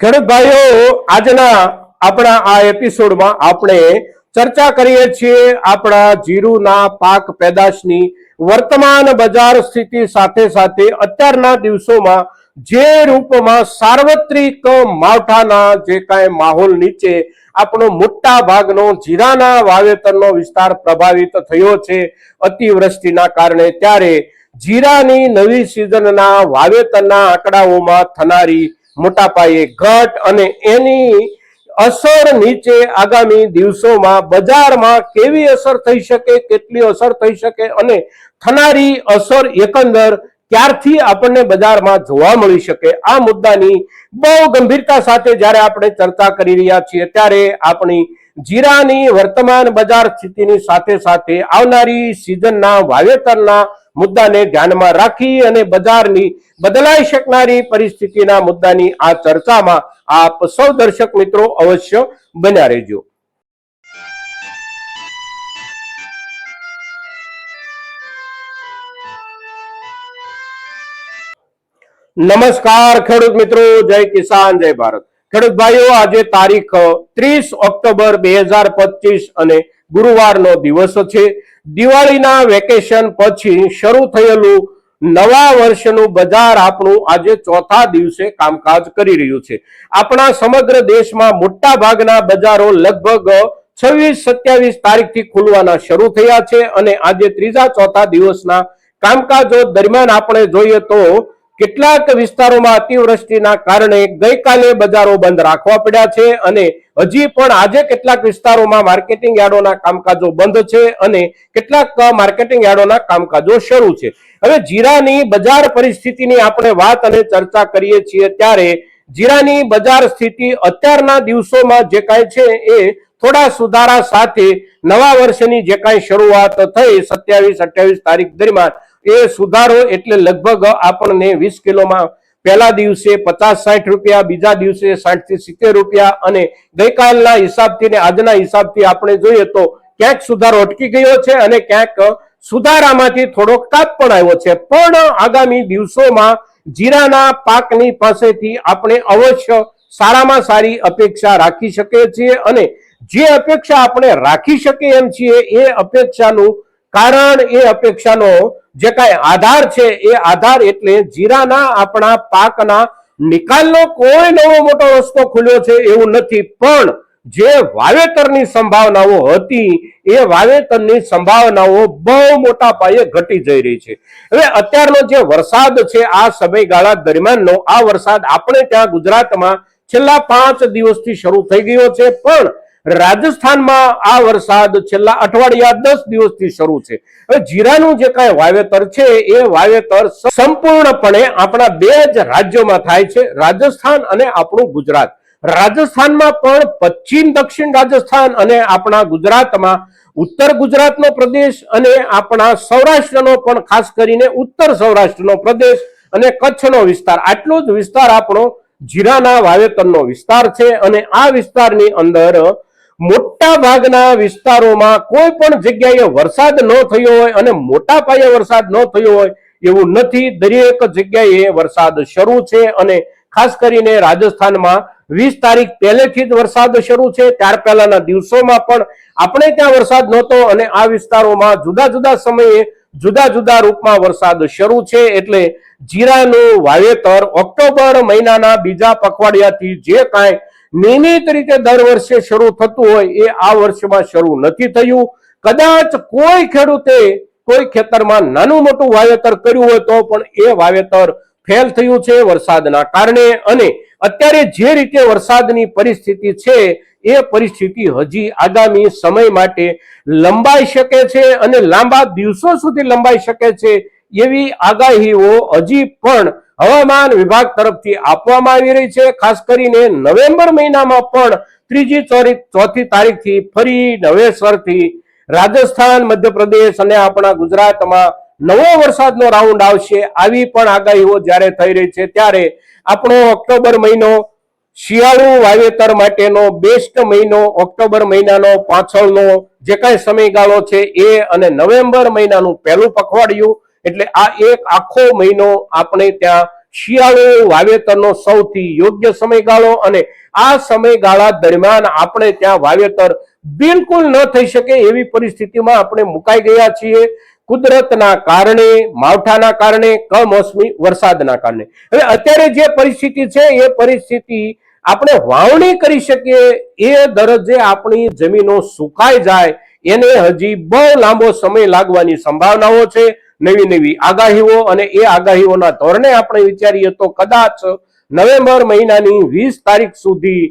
ખેડૂત ભાઈઓ આજના આપણા આ એપિસોડમાં આપણે ચર્ચા કરીએ છીએ આપણા જીરુના પાક પેદાશની વર્તમાન બજાર સ્થિતિ સાથે સાથે અત્યારના દિવસોમાં જે રૂપમાં સાર્વત્રિક માવઠાના જે કાંઈ માહોલ નીચે આપણો મોટા ભાગનો જીરાના વાવેતરનો વિસ્તાર પ્રભાવિત થયો છે અતિવૃષ્ટિના કારણે, ત્યારે જીરાની નવી સિઝનના વાવેતરના આંકડાઓમાં થનારી મોટા પાયે ઘટ અને એની અસર નીચે આગામી દિવસોમાં બજારમાં કેવી અસર થઈ શકે, કેટલી અસર થઈ શકે અને થનારી અસર એકંદર ક્યારથી આપણને બજારમાં જોવા મળી શકે? આ મુદ્દાની બહુ ગંભીરતા સાથે જ્યારે આપણે ચર્ચા કરી રહ્યા છીએ, ત્યારે આપણી જીરાની વર્તમાન બજાર સ્થિતિની સાથે સાથે આવનારી સિઝનના વાવેતરના મુદ્દાને ધ્યાનમાં રાખી અને બજારની બદલાઈ શકનારી પરિસ્થિતિના મુદ્દાની આ ચર્ચામાં આપ સૌ દર્શક મિત્રો અવશ્ય બન્યા રહેજો. નમસ્કાર ખેડૂત મિત્રો, જય કિસાન, જય ભારત. ખેડૂત ભાઈઓ, આજે તારીખ ત્રીસ ઓક્ટોબર બે અને ગુરુવારનો દિવસ છે. દિવાળીના વેકેશન પછી શરૂ થયેલું નવા વર્ષનું બજાર આપણું આજે ચોથા દિવસે કામકાજ કરી રહ્યું છે. આપણા સમગ્ર દેશમાં મોટા ભાગના બજારો લગભગ છવ્વીસ સત્યાવીસ તારીખથી ખુલવાના શરૂ થયા છે અને આજે ત્રીજા ચોથા દિવસના કામકાજો દરમિયાન આપણે જોઈએ તો કેટલાક વિસ્તારોમાં અતિવૃષ્ટિના કારણે ગઈકાલે બજારો બંધ રાખવા પડ્યા છે અને હજી પણ આજે કેટલાક વિસ્તારોમાં માર્કેટિંગ યાર્ડોના કામકાજો બંધ છે અને કેટલાક માર્કેટિંગ યાર્ડોના કામકાજો શરૂ છે. હવે જીરાની બજાર પરિસ્થિતિની આપણે વાત અને ચર્ચા કરીએ છીએ ત્યારે જીરાની બજાર સ્થિતિ અત્યારના દિવસોમાં જે કાંઈ છે એ થોડા સુધારા સાથે નવા વર્ષની જે કાંઈ શરૂઆત થઈ સત્યાવીસ, અઠ્યાવીસ તારીખ દરમિયાન એ સુધારો એટલે લગભગ આપણને વીસ કિલોમાં પહેલા દિવસે પચાસ સાઠ રૂપિયા, બીજા દિવસે સાઠથી સિત્તેર રૂપિયા અને ગઈકાલના હિસાબથી ને આજના હિસાબથી આપણે જોઈએ તો ક્યાંક સુધારો અટકી ગયો છે અને ક્યાંક સુધારામાંથી થોડો કાપ પણ આવ્યો છે. પણ આગામી દિવસોમાં જીરાના પાકની પાસેથી આપણે અવશ્ય સારામાં સારી અપેક્ષા રાખી શકીએ છીએ અને જે અપેક્ષા આપણે રાખી શકીએ એમ છીએ એ અપેક્ષાનું કારણ એ અપેક્ષાનો જે કાંઈ આધાર છે, એ આધાર એટલે જીરાના આપણા પાકના નિકાલનો કોઈ નવો મોટો રસ્તો ખુલ્યો છે એવું નથી. પણ જે વાવેતરની સંભાવનાઓ હતી, એ વાવેતરની સંભાવનાઓ બહુ મોટા પાયે ઘટી જઈ રહી છે. હવે અત્યારનો જે વરસાદ છે, આ સમયગાળા દરમિયાનનો, આ વરસાદ આપણે ત્યાં ગુજરાતમાં છેલ્લા પાંચ દિવસથી શરૂ થઈ ગયો છે. પણ રાજસ્થાનમાં આ વરસાદ છેલ્લા અઠવાડિયા દસ દિવસથી શરૂ છે. હવે જીરાનું જે કાંઈ વાવેતર છે, એ વાવેતર સંપૂર્ણપણે આપણા બે જ રાજ્યોમાં થાય છે, રાજસ્થાન અને આપણું ગુજરાત. રાજસ્થાનમાં પણ પશ્ચિમ દક્ષિણ રાજસ્થાન અને આપણા ગુજરાતમાં ઉત્તર ગુજરાતનો પ્રદેશ અને આપણા સૌરાષ્ટ્રનો પણ ખાસ કરીને ઉત્તર સૌરાષ્ટ્રનો પ્રદેશ અને કચ્છનો વિસ્તાર. આટલો જ વિસ્તાર આપણો જીરાના વાવેતરનો વિસ્તાર છે અને આ વિસ્તારની અંદર મોટા ભાગના વિસ્તારોમાં કોઈ પણ જગ્યાએ વરસાદ ન થયો હોય અને મોટા પાયે વરસાદ ન થયો હોય એવું નથી. દરેક જગ્યાએ વરસાદ શરૂ છે અને ખાસ કરીને રાજસ્થાનમાં વીસ તારીખ પહેલેથી જ વરસાદ શરૂ છે. ત્યાર પહેલાના દિવસોમાં પણ આપણે ત્યાં વરસાદ નહોતો અને આ વિસ્તારોમાં જુદા જુદા સમયે જુદા જુદા રૂપમાં વરસાદ શરૂ છે. એટલે જીરાનું વાવેતર ઓક્ટોબર મહિનાના બીજા પખવાડિયાથી જે કાંઈ નિયમિત રીતે દર વર્ષે શરૂ થતું હોય એ આ વર્ષમાં શરૂ નથી થયું. કદાચ કોઈ ખેડૂતે કોઈ ખેતરમાં નાનું મોટું વાવેતર કર્યું હોય તો પણ એ વાવેતર ફેલ થયું છે વરસાદના કારણે અને અત્યારે જે રીતે વરસાદની પરિસ્થિતિ છે એ પરિસ્થિતિ હજી આગામી સમય માટે લંબાઈ શકે છે અને લાંબા દિવસો સુધી લંબાઈ શકે છે એવી આગાહીઓ હજી પણ હવામાન વિભાગ તરફથી આપવામાં આવી રહી છે. ખાસ કરીને નવેમ્બર મહિનામાં પણ ત્રીજી ચોથી તારીખથી ફરી નવેસરથી રાજસ્થાન, મધ્યપ્રદેશ અને આપણા ગુજરાતમાં નવો વરસાદનો રાઉન્ડ આવશે. આવી પણ આગાહીઓ જ્યારે થઈ રહી છે ત્યારે આપણો ઓક્ટોબર મહિનો શિયાળુ વાવેતર માટેનો બેસ્ટ મહિનો, ઓક્ટોબર મહિનાનો પાછળનો જે કાંઈ સમયગાળો છે એ અને નવેમ્બર મહિનાનું પહેલું પખવાડિયું એટલે આ એક આખો મહિનો આપણે ત્યાં શિયાળો વાવેતરનો સૌથી યોગ્ય સમયગાળો અને આ સમયગાળા દરમિયાન આપણે ત્યાં વાવેતર બિલકુલ ન થઈ શકે એવી પરિસ્થિતિમાં આપણે મુકાઈ ગયા છીએ. કુદરતના કારણે, માવઠાના કારણે, કમોસમી વરસાદના કારણે. હવે અત્યારે જે પરિસ્થિતિ છે, એ પરિસ્થિતિ આપણે વાવણી કરી શકીએ, એ દરજ્જે આપણી જમીનો સુકાઈ જાય, એને હજી બહુ લાંબો સમય લાગવાની સંભાવનાઓ છે. નવી નવી આગાહીઓ અને એ આગાહીઓના ધોરણે આપણે વિચારીએ તો કદાચ નવેમ્બર મહિનાની વીસ તારીખ સુધી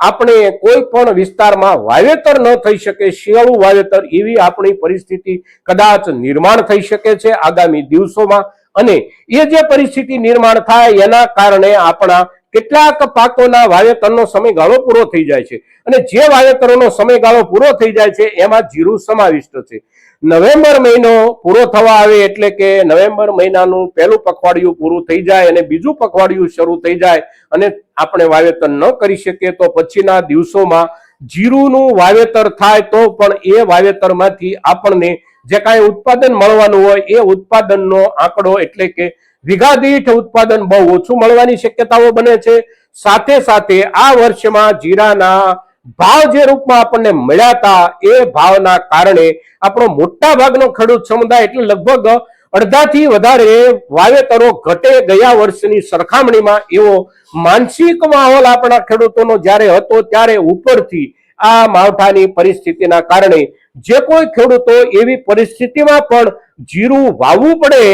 આપણે કોઈ પણ વિસ્તારમાં વાવેતર ન થઈ શકે, શિયાળુ વાવેતર એવી આપણી પરિસ્થિતિ કદાચ નિર્માણ થઈ શકે છે આગામી દિવસોમાં. અને એ જે પરિસ્થિતિ નિર્માણ થાય એના કારણે આપણા કેટલાક પાકોના વાવેતરનો સમયગાળો પૂરો થઈ જાય છે. અને જે વાવેતરોનો સમયગાળો પૂરો થઈ જાય છે, એમાં જીરું સમાવિષ્ટ છે. નવેમ્બર મહિનો પૂરો થવા આવે એટલે કે નવેમ્બર મહિનાનું પહેલું પખવાડિયું પૂરું થઈ જાય અને બીજું પખવાડિયું શરૂ થઈ જાય અને આપણે વાવેતર ન કરી શકીએ તો પછીના દિવસોમાં જીરુનું વાવેતર થાય તો પણ એ વાવેતરમાંથી આપણને જે કાંઈ ઉત્પાદન મળવાનું હોય એ ઉત્પાદનનો આંકડો એટલે કે વીઘા દીઠ ઉત્પાદન બહુ ઓછું મળવાની શક્યતાઓ બને છે. સાથે સાથે આ વર્ષમાં જીરાના ભાવ જે રૂપમાં આપણને મળ્યા હતા એ ભાવના કારણે આપણો મોટા ભાગનો ખેડૂત સમુદાય એટલે લગભગ અડધાથી વધારે વાવેતરો ઘટે ગયા વર્ષની સરખામણીમાં એવો માનસિક માહોલ આપણા ખેડૂતોનો જ્યારે હતો ત્યારે ઉપરથી આ માવઠાની પરિસ્થિતિના કારણે જે કોઈ ખેડૂતો એવી પરિસ્થિતિમાં પણ જીરું વાવવું પડે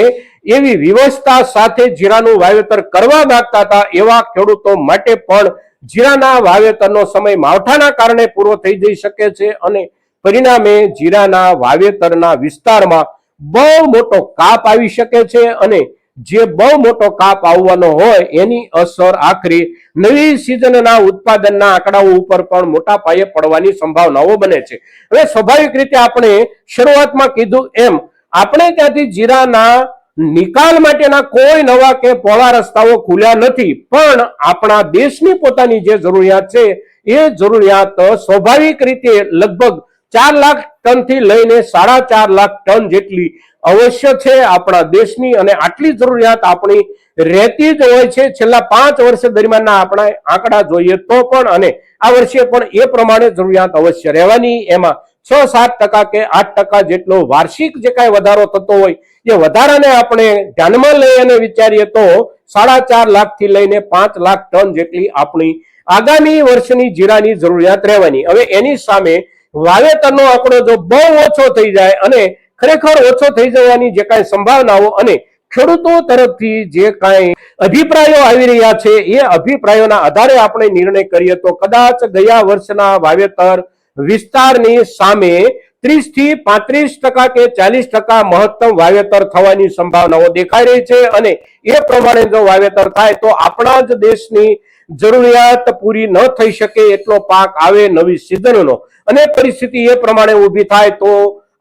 એવી વ્યવસ્થા સાથે જીરાનું વાવેતર કરવા માંગતા હતા એવા ખેડૂતો માટે પણ જીરાના વાવેતરનો સમય માવઠાના કારણે પૂરો થઈ જઈ શકે છે અને પરિણામે જીરાના વાવેતરના વિસ્તારમાં બહુ મોટો કાપ આવી શકે છે અને જે બહુ મોટો કાપ આવવાનો હોય એની અસર આખરે નવી સિઝનના ઉત્પાદનના આંકડાઓ ઉપર પણ મોટા પાયે પડવાની સંભાવનાઓ બને છે. હવે સ્વાભાવિક રીતે આપણે શરૂઆતમાં કીધું એમ, આપણે ત્યાંથી જીરાના નિકાલ માટેના કોઈ નવા કે પહોળા રસ્તાઓ ખુલ્યા નથી. પણ આપણા દેશની પોતાની જે જરૂરિયાત છે, એ જરૂરિયાત સ્વાભાવિક રીતે લગભગ ચાર લાખ ટનથી લઈને સાડા ચાર લાખ ટન જેટલી અવશ્ય છે આપણા દેશની અને આટલી જરૂરિયાત આપણી રહેતી જ હોય છે. છેલ્લા પાંચ વર્ષ દરમિયાનના આપણા આંકડા જોઈએ તો પણ અને આ વર્ષે પણ એ પ્રમાણે જરૂરિયાત અવશ્ય રહેવાની. એમાં છ સાત ટકા કે આઠ ટકા જેટલો વાર્ષિક જે કાંઈ વધારો થતો હોય, એ વધારાને આપણે ધ્યાનમાં લઈ અને વિચારીએ તો સાડા ચાર લાખથી લઈને પાંચ લાખ ટન જેટલી આપણી આગામી વર્ષની જીરાની જરૂરિયાત રહેવાની. હવે એની સામે વાવેતરનો આંકડો જો બહુ ઓછો થઈ જાય અને ખરેખર ઓછો થઈ જવાની જે કાંઈ સંભાવનાઓ અને ખેડૂતો તરફથી જે કાંઈ અભિપ્રાયો આવી રહ્યા છે, એ અભિપ્રાયોના આધારે આપણે નિર્ણય કરીએ તો કદાચ ગયા વર્ષના વાવેતર વિસ્તારની સામે ત્રીસથી પાંત્રીસ ટકા કે ચાલીસ ટકા મહત્તમ વાવેતર થવાની સંભાવનાઓ દેખાઈ રહી છે અને એ પ્રમાણે જો વાવેતર થાય તો આપણા જ દેશની જરૂરિયાત પૂરી ન થઈ શકે એટલો પાક આવે નવી સિઝનનો. અને પરિસ્થિતિ એ પ્રમાણે ઊભી થાય તો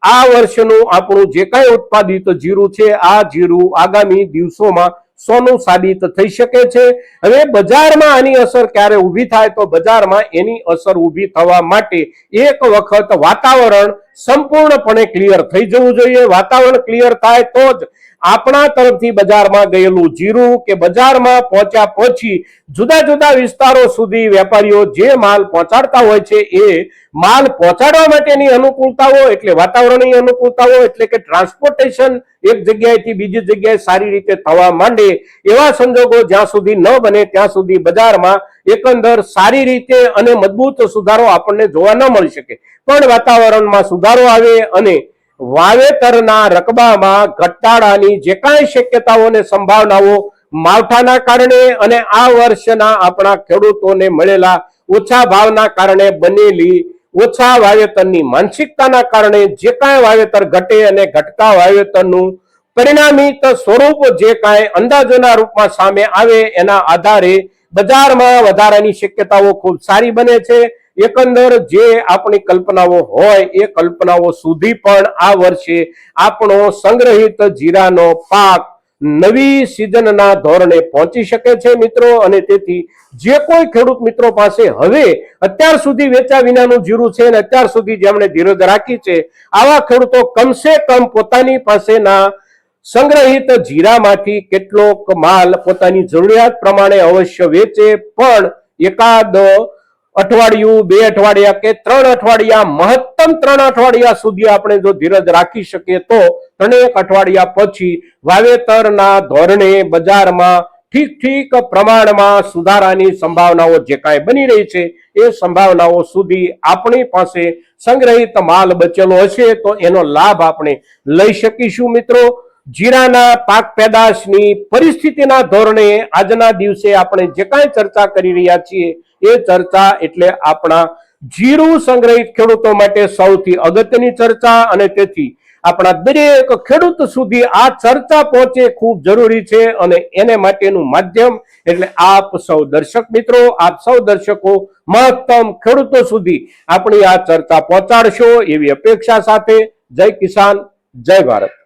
આ વર્ષનું આપણું જે કાંઈ ઉત્પાદિત જીરું છે, આ જીરું આગામી દિવસોમાં સોનું સાબિત થઈ શકે છે. હવે બજારમાં આની અસર ક્યારે ઊભી થાય તો બજારમાં એની અસર ઊભી થવા માટે એક વખત વાતાવરણ સંપૂર્ણપણે ક્લિયર થઈ જવું જોઈએ. વાતાવરણ ક્લિયર થાય તો જ આપણા તરફથી બજારમાં ગયેલું જીરું કે બજારમાં પહોંચ્યા પછી જુદા જુદા વિસ્તારો સુધી વેપારીઓ જે માલ પહોંચાડતા હોય છે એ માલ પહોંચાડવા માટેની અનુકૂળતાઓ એટલે વાતાવરણની અનુકૂળતાઓ એટલે કે ટ્રાન્સપોર્ટેશન એક જગ્યાએથી બીજી જગ્યાએ સારી રીતે થવા માંડે એવા સંજોગો જ્યાં સુધી ન બને ત્યાં સુધી બજારમાં એકંદર સારી રીતે અને મજબૂત સુધારો આપણને જોવા ન મળી શકે. પણ વાતાવરણમાં સુધારો આવે અને વાવેતરના રકબામાં ઘટાડાની જે કાંઈ શક્યતાઓ અને સંભાવનાઓ માવઠાના કારણે અને આ વર્ષના આપણા ખેડૂતોને મળેલા ઓછા ભાવના કારણે બનેલી ઓછા વાવેતરની માનસિકતાના કારણે જે કાંઈ વાવેતર ઘટે અને ઘટતા વાવેતરનું પરિણામિત સ્વરૂપ જે કાંઈ અંદાજોના રૂપમાં સામે આવે એના આધારે બજારમાં વધારાની શક્યતાઓ ખૂબ સારી બને છે. એકંદર જે આપણી કલ્પનાઓ હોય એ કલ્પનાઓ સુધી પણ આ વર્ષે આપણો સંગ્રહિત જીરાનો પાક નવી સિઝનના ધોરણે પહોંચી શકે છે મિત્રો. અને તેથી જે કોઈ ખેડૂત મિત્રો પાસે હવે અત્યાર સુધી વેચા વિનાનું જીરું છે અને અત્યાર સુધી જેમણે ધીરજ રાખી છે, આવા ખેડૂતો કમસે કમ પોતાની પાસેના સંગ્રહિત જીરામાંથી કેટલોક માલ પોતાની જરૂરિયાત પ્રમાણે અવશ્ય વેચે, પણ એકાદ અઠવાડિયું, બે અઠવાડિયા કે ત્રણ અઠવાડિયા, મહત્તમ ત્રણ અઠવાડિયા સુધી આપણે જો ધીરજ રાખી શકીએ તો ત્રણેક અઠવાડિયા પછી વાવેતરના ધોરણે બજારમાં ઠીક ઠીક પ્રમાણમાં સુધારાની સંભાવનાઓ જે કાંઈ બની રહી છે, એ સંભાવનાઓ સુધી આપણી પાસે સંગ્રહિત માલ બચેલો હશે તો એનો લાભ આપણે લઈ શકીશું મિત્રો. જીરાના પાક પેદાશની પરિસ્થિતિના ધોરણે આજના દિવસે આપણે જે કાંઈ ચર્ચા કરી રહ્યા છીએ એ ચર્ચા એટલે આપણા જીરું સંગ્રહિત ખેડૂતો માટે સૌથી અગત્યની ચર્ચા અને તેથી આપણા દરેક ખેડૂત સુધી આ ચર્ચા પહોંચે ખૂબ જરૂરી છે અને એને માટેનું માધ્યમ એટલે આપ સૌ દર્શક મિત્રો, આપ સૌ દર્શકો, મહત્તમ ખેડૂતો સુધી આપણી આ ચર્ચા પહોંચાડશો એવી અપેક્ષા સાથે જય કિસાન, જય ભારત.